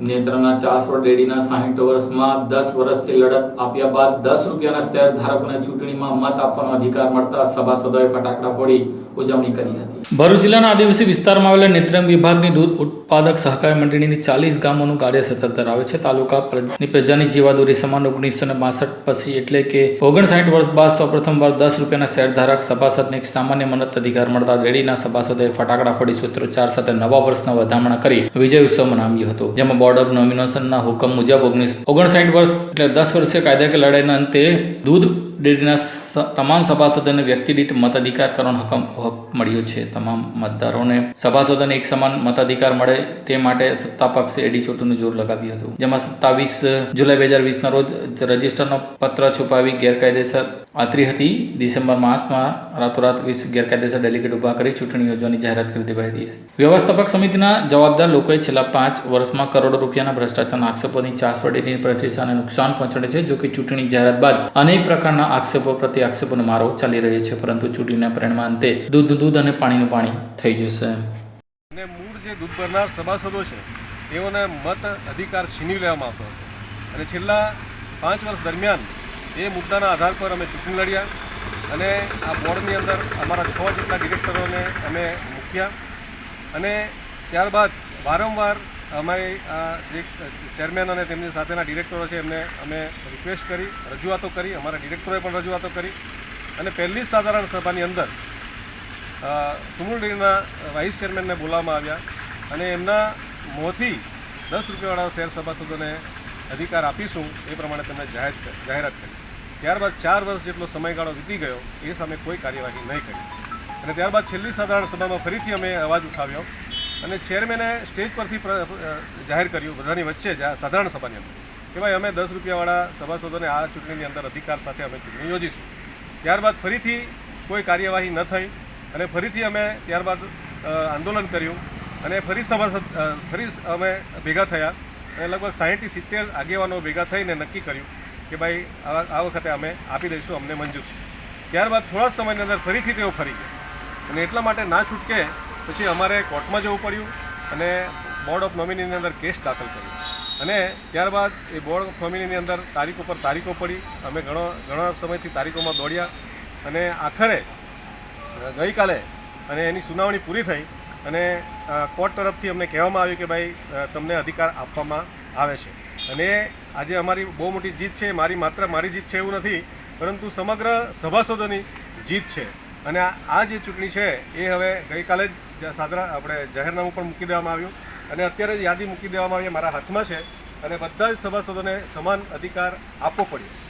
નેત્રના ચાસવડ ડેડીના સાહીઠ વર્ષમાં દસ વર્ષથી લડત આપ્યા બાદ દસ રૂપિયાના શેર ધારકોને ચૂંટણીમાં મત આપવાનો અધિકાર મળતા સભાસદોએ ફટાકડા ફોડી ઉજવણી કરી હતી. ભરૂચ જિલ્લાના આદિવાસી વિસ્તારમાં આવેલા નેત્રંગ વિભાગની દૂધ ઉત્પાદક સહકારી મંડળીની ચાલીસ ગામોનું કાર્ય સતત ધરાવે છે. તાલુકા પ્રજાની પ્રજાની જીવાદોરી સમાન ઓગણીસો ને બાસઠ પછી એટલે કે ઓગણસાઠ વર્ષ બાદ સૌ વાર દસ રૂપિયાના શેરધારક સભાસદને એક સામાન્ય મનત અધિકાર મળતા રેડીના સભાસદોએ ફટાકડા ફોડી સૂત્રોચ્ચાર સાથે નવા વર્ષના વધામણા કરી વિજય ઉત્સવ મનાવ્યો હતો, જેમાં બોર્ડ ઓફ નોમિનેશનના હુકમ મુજબ ઓગણીસ ઓગણસાઠ વર્ષ એટલે દસ વર્ષીય કાયદાકીય લડાઈના અંતે દૂધ ડેરીના તમામ સભાસદોને વ્યક્તિ દીઠ મતાધિકાર કરવાનો હકમ હક મળ્યો છે. તમામ મતદારોને સભાસદોને એક સમાન મતાધિકાર મળે તે માટે સત્તા પક્ષે એડી ચોટુનું જોર લગાવ્યું હતું. જેમાં સત્તાવીસ જુલાઈ બે હજાર વીસના રોજ રજિસ્ટરનો પત્ર છુપાવી ગેરકાયદેસર આતરી હતી. ડિસેમ્બર માસમાં રાતોરાત વીસ ગેરકાયદેસર ડેલિગેટ ઊભા કરી ચૂંટણી યોજવાની જાહેરાત કરી દેવાઈ હતી. વ્યવસ્થાપક સમિતિના જવાબદાર લોકોએ છેલ્લા પાંચ વર્ષમાં કરોડો રૂપિયાના ભ્રષ્ટાચારના આક્ષેપોની ચાસવડીની પ્રતિષ્ઠાને નુકસાન પહોંચાડે છે જોકે ચૂંટણી જાહેરાત બાદ અનેક પ્રકારના આક્ષેપો પ્રતિ આક્ષેપોનો મારો ચાલી રહ્યો છે, પરંતુ ચૂંટણીના પરિણામ અંતે દૂધનું દૂધ અને પાણીનું પાણી થઈ જશે. અને મૂળ જે દૂધ ભરનાર સભાસદો છે, તેઓને મત અધિકાર છીનવી લેવામાં આવતો અને છેલ્લા પાંચ વર્ષ દરમિયાન એ મુદ્દાના આધાર પર અમે ચૂંટણી લડ્યા અને આ બોર્ડની અંદર અમારા છ જેટલા ડિરેક્ટરોને અમે મૂક્યા. અને ત્યારબાદ વારંવાર અમારી આ જે ચેરમેન અને તેમની સાથેના ડિરેક્ટરો છે એમને અમે રિક્વેસ્ટ કરી, રજૂઆતો કરી, અમારા ડિરેક્ટરોએ પણ રજૂઆતો કરી. અને પહેલી જ સાધારણ સભાની અંદર સુમુલ ડેરીના વાઇસ ચેરમેનને બોલાવવામાં આવ્યા અને એમના મોંથી દસ રૂપિયાવાળા શેર સભાસદોને અધિકાર આપીશું એ પ્રમાણે તેમણે જાહેર જાહેરાત કરી. ત્યારબાદ ચાર વર્ષ જેટલો સમયગાળો વીતી ગયો, એ સામે કોઈ કાર્યવાહી નહીં કરી. અને ત્યારબાદ છેલ્લી સાધારણ સભામાં ફરીથી અમે અવાજ ઉઠાવ્યો અને ચેરમેને સ્ટેજ પરથી જાહેર કર્યું, બધાની વચ્ચે જ સાધારણ સભાની અંદર, કે ભાઈ અમે દસ રૂપિયાવાળા સભાસદોને આ ચૂંટણીની અંદર અધિકાર સાથે અમે ચૂંટણી યોજીશું. ત્યારબાદ ફરીથી કોઈ કાર્યવાહી ન થઈ અને ફરીથી અમે ત્યારબાદ આંદોલન કર્યું અને ફરી સભાસદ ફરી અમે ભેગા થયા અને લગભગ સાહીઠથી સિત્તેર આગેવાનો ભેગા થઈને નક્કી કર્યું કે ભાઈ આ વખતે અમે આપી દઈશું, અમને મંજૂર છે. ત્યારબાદ થોડા સમયની અંદર ફરીથી તેઓ ફરી ગયા. અને એટલા માટે ના છૂટકે પછી અમારે કોર્ટમાં જવું પડ્યું અને બોર્ડ ઓફ નોમિનીની અંદર કેસ દાખલ કર્યો. અને ત્યારબાદ એ બોર્ડ ઓફ નોમિનીની અંદર તારીખો ઉપર તારીખો પડી. અમે ઘણો, ઘણા સમયથી તારીખોમાં દોડ્યા અને આખરે ગઈકાલે અને એની સુનાવણી પૂરી થઈ અને કોર્ટ તરફથી અમને કહેવામાં આવ્યું કે ભાઈ તમને અધિકાર આપવામાં આવે છે. અને આજે અમારી બહુ મોટી જીત છે, મારી માત્ર મારી જીત છે એવું નથી, પરંતુ સમગ્ર સભાસદોની જીત છે. અને આ જે ચૂંટણી છે, એ હવે ગઈકાલે જ સાદરા આપણે જાહેરનામું પણ મૂકી દેવામાં આવ્યું. અને અત્યારે જ યાદી મૂકી દેવામાં આવી મારા હાથમાં છે. અને બધા જ સભાસદોને સમાન અધિકાર આપવો પડ્યો.